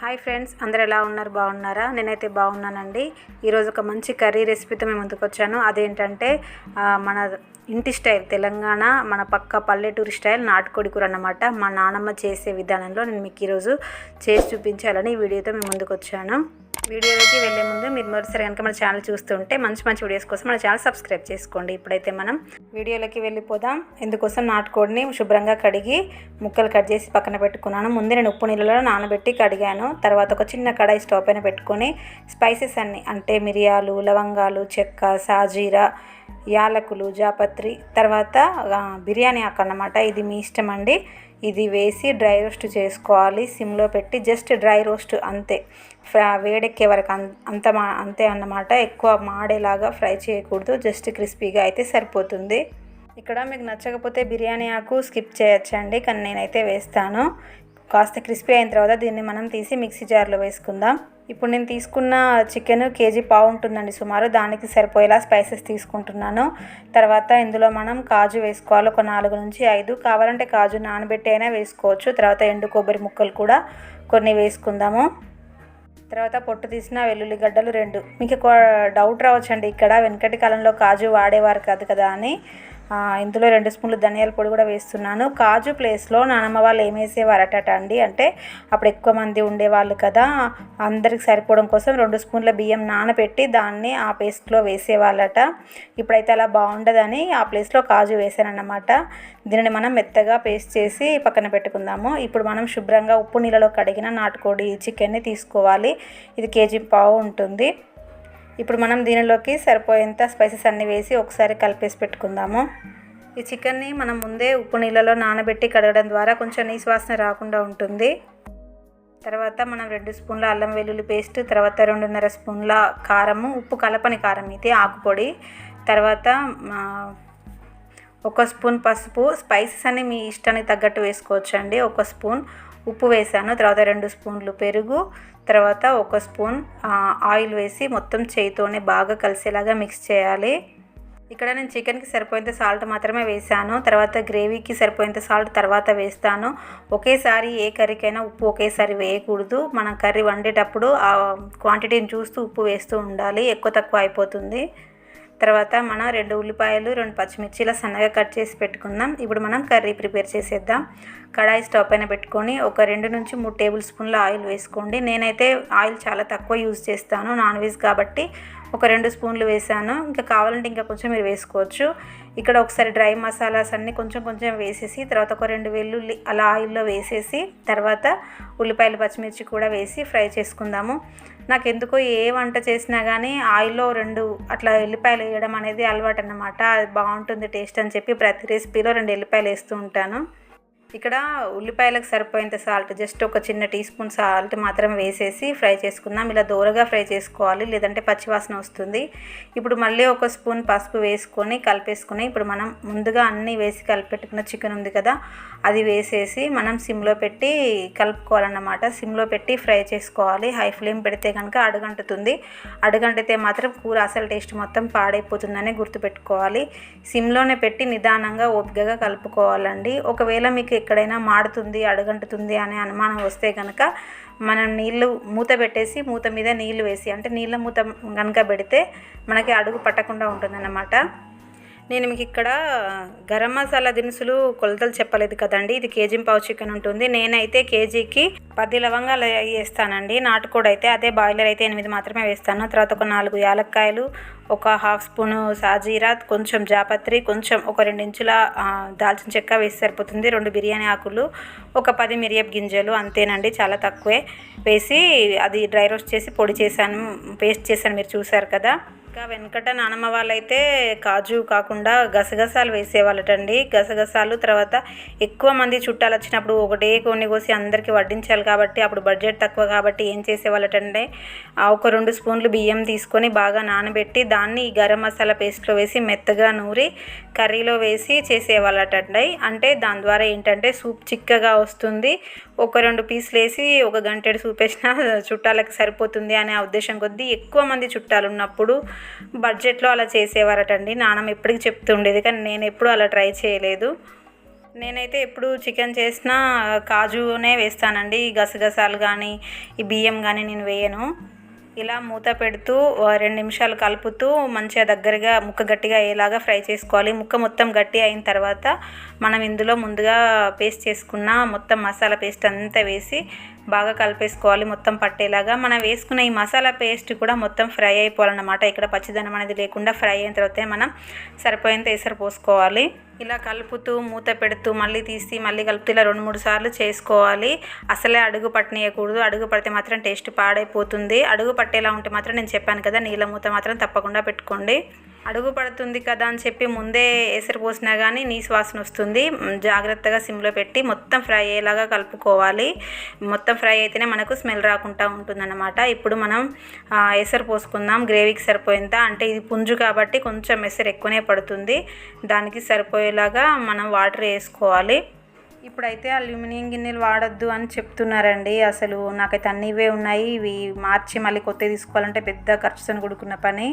Hi friends అందరు ఎలా ఉన్నారు? బాగున్నారా? నేనైతే బాగున్నానండి. ఈరోజు ఒక మంచి కర్రీ రెసిపీతో మేము ముందుకు వచ్చాను. అదేంటంటే మన ఇంటి స్టైల్ తెలంగాణ మన పక్క పల్లెటూరు స్టైల్ నాటుకోడి కూర అన్నమాట. మా నానమ్మ చేసే విధానంలో నేను మీకు ఈరోజు చేసి చూపించాలని ఈ వీడియోతో మేము ముందుకు వచ్చాను. వీడియోలోకి వెళ్ళే ముందు మీరు మరోసారి కనుక మన ఛానల్ చూస్తుంటే మంచి మంచి వీడియోస్ కోసం మన ఛానల్ సబ్స్క్రైబ్ చేసుకోండి. ఇప్పుడైతే మనం వీడియోలోకి వెళ్ళిపోదాం. ఇందుకోసం నాటుకోడిని శుభ్రంగా కడిగి ముక్కలు కట్ చేసి పక్కన పెట్టుకున్నాను. ముందే నేను ఉప్పు నీళ్ళలో నానబెట్టి కడిగాను. తర్వాత ఒక చిన్న కడాయి స్టవ్ పైన పెట్టుకొని స్పైసెస్ అన్ని అంటే మిరియాలు లవంగాలు చెక్క సాజీరా యాలకులు జాపత్రి తర్వాత బిర్యానీ ఆకు అన్నమాట. ఇది మీ ఇష్టం అండి ఇది వేసి డ్రై రోస్ట్ చేసుకోవాలి. సిమ్లో పెట్టి జస్ట్ డ్రై రోస్ట్ అంతే. ఫ్రా వేడెక్కే వరకు అంత మా అంతే అన్నమాట. ఎక్కువ మాడేలాగా ఫ్రై చేయకూడదు. జస్ట్ క్రిస్పీగా అయితే సరిపోతుంది. ఇక్కడ మీకు నచ్చకపోతే బిర్యానీ ఆకు స్కిప్ చేయొచ్చండి. కానీ నేనైతే వేస్తాను. కాస్త క్రిస్పీ అయిన తర్వాత దీన్ని మనం తీసి మిక్సీ జార్లో వేసుకుందాం. ఇప్పుడు నేను తీసుకున్న చికెన్ కేజీ పావు ఉంటుందండి సుమారు. దానికి సరిపోయేలా స్పైసెస్ తీసుకుంటున్నాను. తర్వాత ఇందులో మనం కాజు వేసుకోవాలి. ఒక నాలుగు నుంచి ఐదు. కావాలంటే కాజు నానబెట్టి అయినా వేసుకోవచ్చు. తర్వాత ఎండు కొబ్బరి ముక్కలు కూడా కొన్ని వేసుకుందాము. తర్వాత పొట్టు తీసిన వెల్లుల్లిగడ్డలు రెండు. మీకు ఒక డౌట్ రావచ్చండి. ఇక్కడ వెనకటి కాలంలో కాజు వాడేవారు కాదు కదా అని. ఇందులో రెండు స్పూన్లు ధనియాల పొడి కూడా వేస్తున్నాను. కాజు ప్లేస్లో నానమ్మ వాళ్ళు ఏమేసేవారట అండి? అంటే అప్పుడు ఎక్కువ మంది ఉండేవాళ్ళు కదా అందరికి సరిపోవడం కోసం రెండు స్పూన్ల బియ్యం నానబెట్టి దాన్ని ఆ పేస్ట్లో వేసేవాళ్ళట. ఇప్పుడైతే అలా బాగుండదని ఆ ప్లేస్లో కాజు వేసానన్నమాట. దీనిని మనం మెత్తగా పేస్ట్ చేసి పక్కన పెట్టుకుందాము. ఇప్పుడు మనం శుభ్రంగా ఉప్పు నీళ్ళలో కడిగిన నాటుకోడి చికెన్ని తీసుకోవాలి. ఇది కేజీ పావు ఉంటుంది. ఇప్పుడు మనం దీనిలోకి సరిపోయేంత స్పైసెస్ అన్నీ వేసి ఒకసారి కలిపేసి పెట్టుకుందాము. ఈ చికెన్ని మనం ముందే ఉప్పు నీళ్ళలో నానబెట్టి కడగడం ద్వారా కొంచెం నీసు వాసన రాకుండా ఉంటుంది. తర్వాత మనం రెండు స్పూన్ల అల్లం వెల్లుల్లి పేస్ట్ తర్వాత రెండున్నర స్పూన్ల కారము ఉప్పు కలపని కారం ఇది ఆకుపొడి. తర్వాత ఒక స్పూన్ పసుపు. స్పైసెస్ అన్ని మీ ఇష్టానికి తగ్గట్టు వేసుకోవచ్చు అండి ఒక స్పూన్ ఉప్పు వేసాను తర్వాత రెండు స్పూన్లు పెరుగు తర్వాత ఒక స్పూన్ ఆయిల్ వేసి మొత్తం చేయితోనే బాగా కలిసేలాగా మిక్స్ చేయాలి. ఇక్కడ నేను చికెన్కి సరిపోయేంత సాల్ట్ మాత్రమే వేసాను తర్వాత గ్రేవీకి సరిపోయేంత సాల్ట్ తర్వాత వేస్తాను. ఒకేసారి ఏ కర్రీకైనా ఉప్పు ఒకేసారి వేయకూడదు. మనం కర్రీ వండేటప్పుడు ఆ క్వాంటిటీని చూస్తూ ఉప్పు వేస్తూ ఉండాలి ఎక్కువ తక్కువ అయిపోతుంది. తర్వాత మనం రెండు ఉల్లిపాయలు రెండు పచ్చిమిర్చి ఇలా సన్నగా కట్ చేసి పెట్టుకుందాం. ఇప్పుడు మనం కర్రీ ప్రిపేర్ చేసేద్దాం. కడాయి స్టవ్ పైన పెట్టుకొని ఒక రెండు నుంచి మూడు టేబుల్ స్పూన్ల ఆయిల్ వేసుకోండి. నేనైతే ఆయిల్ చాలా తక్కువ యూజ్ చేస్తాను నాన్ వెజ్ కాబట్టి. ఒక రెండు స్పూన్లు వేసాను. ఇంకా కావాలంటే ఇంకా కొంచెం మీరు వేసుకోవచ్చు. ఇక్కడ ఒకసారి డ్రై మసాలాస్ అన్నీ కొంచెం కొంచెం వేసేసి తర్వాత ఒక రెండు వెల్లుల్లి అలా ఆయిల్లో వేసేసి తర్వాత ఉల్లిపాయలు పచ్చిమిర్చి కూడా వేసి ఫ్రై చేసుకుందాము. నాకు ఎందుకో ఏ వంట చేసినా కానీ ఆయిల్లో రెండు అట్లా ఎల్లిపాయలు వేయడం అనేది అలవాటు అన్నమాట అది బాగుంటుంది టేస్ట్ అని చెప్పి ప్రతి రెసిపీలో రెండు ఎల్లిపాయలు వేస్తూ ఉంటాను. ఇక్కడ ఉల్లిపాయలకు సరిపోయేంత సాల్ట్ జస్ట్ ఒక చిన్న టీ స్పూన్ సాల్ట్ మాత్రం వేసేసి ఫ్రై చేసుకుందాం. ఇలా దూరగా ఫ్రై చేసుకోవాలి లేదంటే పచ్చివాసన వస్తుంది. ఇప్పుడు మళ్ళీ ఒక స్పూన్ పసుపు వేసుకొని కలిపేసుకుని ఇప్పుడు మనం ముందుగా అన్నీ వేసి కలిపెట్టుకున్న చికెన్ ఉంది కదా అది వేసేసి మనం సిమ్లో పెట్టి కలుపుకోవాలన్నమాట. సిమ్లో పెట్టి ఫ్రై చేసుకోవాలి. హై ఫ్లేమ్ పెడితే కనుక అడుగంటుతుంది. అడుగంటితే మాత్రం కూర అసలు టేస్ట్ మొత్తం పాడైపోతుందని గుర్తుపెట్టుకోవాలి. సిమ్లోనే పెట్టి నిదానంగా ఓపికగా కలుపుకోవాలండి. ఒకవేళ మీకు ఎక్కడైనా మాడుతుంది అడుగంటుతుంది అనే అనుమానం వస్తే కనుక మనం నీళ్ళు మూత పెట్టేసి మూత మీద నీళ్ళు వేసి అంటే నీళ్ళ మూత కనుక పెడితే మనకి అడుగు పట్టకుండా ఉంటుందన్నమాట. నేను మీకు ఇక్కడ గరం మసాలా దినుసులు కొలతలు చెప్పలేదు కదండి. ఇది కేజీ పావు చికెన్ ఉంటుంది. నేనైతే కేజీకి పది లవంగాలు వేస్తానండి. నాటుకోడి అయితే అదే బాయిలర్ అయితే ఎనిమిది మాత్రమే వేస్తాను. తర్వాత ఒక నాలుగు యాలక్కాయలు ఒక హాఫ్ స్పూను సాజీరా కొంచెం జాపత్రి కొంచెం ఒక రెండు ఇంచుల దాల్చిన చెక్క వేసి సరిపోతుంది. రెండు బిర్యానీ ఆకులు ఒక పది మిరియప్ గింజలు అంతేనండి. చాలా తక్కువే. వేసి అది డ్రై రోస్ట్ చేసి పొడి చేశాను పేస్ట్ చేశాను మీరు చూసారు కదా. ఇంకా వెనకట నానమ్మ వాళ్ళైతే కాజు కాకుండా గసగసాలు వేసేవాళ్ళటండి. గసగసాలు తర్వాత ఎక్కువ మంది చుట్టాలు వచ్చినప్పుడు ఒకటే కొన్ని కోసి అందరికీ వడ్డించాలి కాబట్టి అప్పుడు బడ్జెట్ తక్కువ కాబట్టి ఏం చేసేవాళ్ళటంటే ఒక రెండు స్పూన్లు బియ్యం తీసుకొని బాగా నానబెట్టి దాన్ని గరం మసాలా పేస్ట్లో వేసి మెత్తగా నూరి కర్రీలో వేసి చేసేవాళ్ళటండి. అంటే దాని ద్వారా ఏంటంటే సూప్ చిక్కగా వస్తుంది. ఒక రెండు పీసులు వేసి ఒక గంటెడు సూప్ వేసినా చుట్టాలకు సరిపోతుంది అనే ఉద్దేశం కొద్దీ ఎక్కువ మంది చుట్టాలు ఉన్నప్పుడు బడ్జెట్లో అలా చేసేవారటండి. నాన్నమ్మ ఎప్పటికీ చెప్తుండేది కానీ నేను ఎప్పుడూ అలా ట్రై చేయలేదు. నేనైతే ఎప్పుడు చికెన్ చేసినా కాజునే వేస్తానండి. ఈ గసగసాలు కానీ ఈ బియ్యం కానీ నేను వేయను. ఇలా మూత పెడుతూ రెండు నిమిషాలు కలుపుతూ మంచిగా దగ్గరగా ముక్క గట్టిగా అయ్యేలాగా ఫ్రై చేసుకోవాలి. ముక్క మొత్తం గట్టి అయిన తర్వాత మనం ఇందులో ముందుగా పేస్ట్ చేసుకున్న మొత్తం మసాలా పేస్ట్ అంతా వేసి బాగా కలిపేసుకోవాలి మొత్తం పట్టేలాగా. మనం వేసుకున్న ఈ మసాలా పేస్ట్ కూడా మొత్తం ఫ్రై అయిపోవాలన్నమాట. ఇక్కడ పచ్చిదనం అనేది లేకుండా ఫ్రై అయిన తర్వాత మనం సరిపోయేంత ఎసరు పోసుకోవాలి. ఇలా కలుపుతూ మూత పెడుతూ మళ్ళీ తీసి మళ్ళీ కలుపుతూ ఇలా రెండు మూడు సార్లు చేసుకోవాలి. అసలే అడుగు పట్టనీయకూడదు. అడుగు పడితే మాత్రం టేస్ట్ పాడైపోతుంది. అడుగు పట్టేలా ఉంటే మాత్రం నేను చెప్పాను కదా నీళ్ళ మూత మాత్రం తప్పకుండా పెట్టుకోండి. అడుగు పడుతుంది కదా అని చెప్పి ముందే ఎసరు పోసినా కానీ నీ వాసన వస్తుంది జాగ్రత్తగా సిమ్లో పెట్టి మొత్తం ఫ్రై అయ్యేలాగా కలుపుకోవాలి. మొత్తం ఫ్రై అయితేనే మనకు స్మెల్ రాకుండా ఉంటుందన్నమాట. ఇప్పుడు మనం ఎసరు పోసుకుందాం. గ్రేవీకి సరిపోయేంత. అంటే ఇది పుంజు కాబట్టి కొంచెం ఎసరు ఎక్కువనే పడుతుంది. దానికి సరిపోయేలాగా మనం వాటర్ వేసుకోవాలి. ఇప్పుడైతే అల్యూమినియం గిన్నెలు వాడొద్దు అని చెప్తున్నారండి. అసలు నాకైతే అన్ని ఇవే ఉన్నాయి. ఇవి మార్చి మళ్ళీ కొత్తవి తీసుకోవాలంటే పెద్ద ఖర్చుతో కూడుకున్న పని.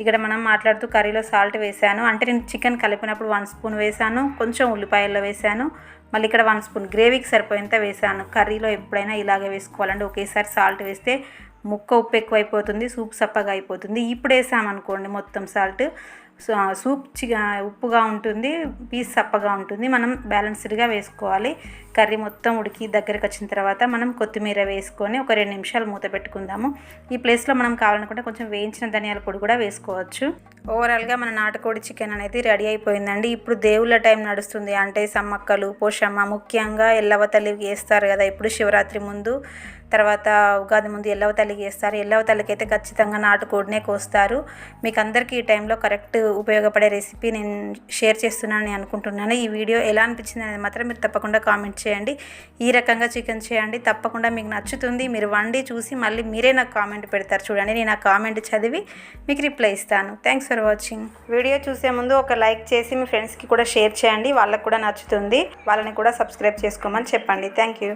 ఇక్కడ మనం మాట్లాడుతూ కర్రీలో సాల్ట్ వేసాను. అంటే నేను చికెన్ కలిపినప్పుడు వన్ స్పూన్ వేసాను. కొంచెం ఉల్లిపాయల్లో వేసాను. మళ్ళీ ఇక్కడ వన్ స్పూన్ గ్రేవీకి సరిపోయేంత వేసాను. కర్రీలో ఎప్పుడైనా ఇలాగే వేసుకోవాలండి. ఒకేసారి సాల్ట్ వేస్తే ముక్క ఉప్పు ఎక్కువ అయిపోతుంది సూప్ సప్పగా అయిపోతుంది. ఇప్పుడు వేసామనుకోండి మొత్తం సాల్ట్. సూప్ ఉప్పుగా ఉంటుంది పీస్ సప్పగా ఉంటుంది. మనం బ్యాలెన్స్డ్గా వేసుకోవాలి. కర్రీ మొత్తం ఉడికి దగ్గరికి వచ్చిన తర్వాత మనం కొత్తిమీర వేసుకొని ఒక రెండు నిమిషాలు మూత పెట్టుకుందాము. ఈ ప్లేస్లో మనం కావాలనుకుంటే కొంచెం వేయించిన ధనియాల పొడి కూడా వేసుకోవచ్చు. ఓవరాల్గా మన నాటుకోడి చికెన్ అనేది రెడీ అయిపోయిందండి. ఇప్పుడు దేవుళ్ళ టైం నడుస్తుంది. అంటే సమ్మక్కలు పోషమ్మ ముఖ్యంగా ఎల్లవ తల్లి వేస్తారు కదా ఇప్పుడు శివరాత్రి ముందు. తర్వాత ఉగాది ముందు ఎల్లవ తల్లికి వేస్తారు ఎల్లవ తల్లికి అయితే ఖచ్చితంగా నాటుకోడినే కోస్తారు. మీకు అందరికీ ఈ టైంలో కరెక్ట్ ఉపయోగపడే రెసిపీ నేను షేర్ చేస్తున్నానని అనుకుంటున్నాను. ఈ వీడియో ఎలా అనిపించింది అనేది మాత్రం మీరు తప్పకుండా కామెంట్ చేయండి. ఈ రకంగా చికెన్ చేయండి. తప్పకుండా మీకు నచ్చుతుంది. మీరు వండి చూసి మళ్ళీ మీరే నాకు కామెంట్ పెడతారు చూడండి. నేను ఆ కామెంట్ చదివి మీకు రిప్లై ఇస్తాను. థ్యాంక్స్ ఫర్ వాచింగ్ వీడియో చూసే ముందు ఒక లైక్ చేసి మీ ఫ్రెండ్స్కి కూడా షేర్ చేయండి. వాళ్ళకు కూడా నచ్చుతుంది. వాళ్ళని కూడా సబ్స్క్రైబ్ చేసుకోమని చెప్పండి. Thank you